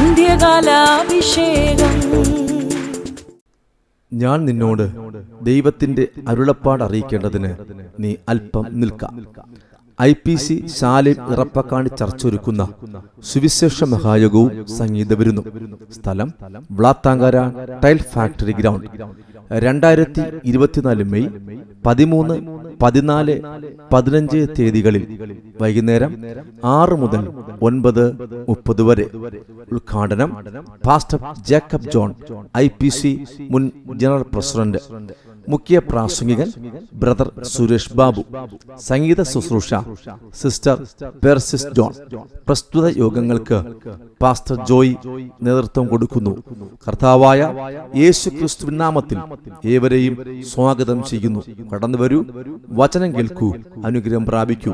അന്ത്യകാലാഭിഷേകം. ഞാൻ നിന്നോട് ദൈവത്തിന്റെ അരുളപ്പാട് അറിയിക്കേണ്ടതിന് നീ അല്പം നിൽക്കാം. ഐ പി സി ശാലിം ഇറപ്പക്കാണി ചർച്ചൊരുക്കുന്ന സുവിശേഷ മഹായോഗവും സംഗീത വരുന്നു. സ്ഥലം വ്ളാത്താങ്കര ടൈൽ ഫാക്ടറി ഗ്രൗണ്ട്. രണ്ടായിരത്തി ഇരുപത്തിനാല് മെയ് പതിമൂന്ന് പതിനാല് പതിനഞ്ച് തീയതികളിൽ വൈകുന്നേരം ആറ് മുതൽ ഒൻപത് മുപ്പത് വരെ. ഉദ്ഘാടനം പാസ്റ്റർ ജേക്കബ് ജോൺ ഐ മുൻ ജനറൽ പ്രസിഡന്റ് മുഖ്യ പ്രാസംഗികൻ ബ്രദർ സുരേഷ് ബാബു സംഗീത ശുശ്രൂഷ സിസ്റ്റർ പെർസിസ് ജോൺ. പ്രസ്തുത യോഗങ്ങൾക്ക് പാസ്റ്റർ ജോയ് നേതൃത്വം കൊടുക്കുന്നു. കർത്താവായ യേശു ക്രിസ്തുവിൻ നാമത്തിൽ ഏവരെയും സ്വാഗതം ചെയ്യുന്നു. കടന്നുവരൂ വചനം കേൾക്കൂ. അനുഗ്രഹം പ്രാപിക്കൂ.